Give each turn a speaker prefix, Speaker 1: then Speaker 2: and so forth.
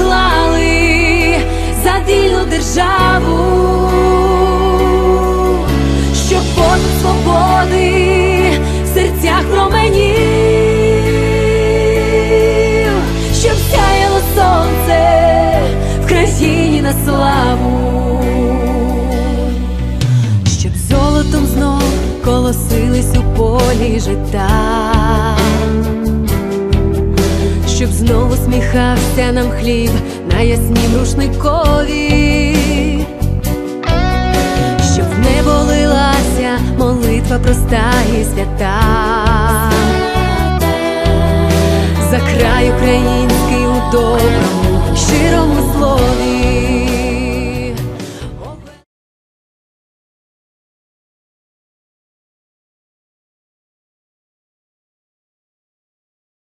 Speaker 1: поклали за вільну державу, щоб подих свободи в серцях променів, щоб сяяло сонце в країні на славу, щоб золотом знов колосились у полі жита знову сміхався нам хліб на яснім рушникові, щоб не болилася молитва проста і свята. За край український у доброму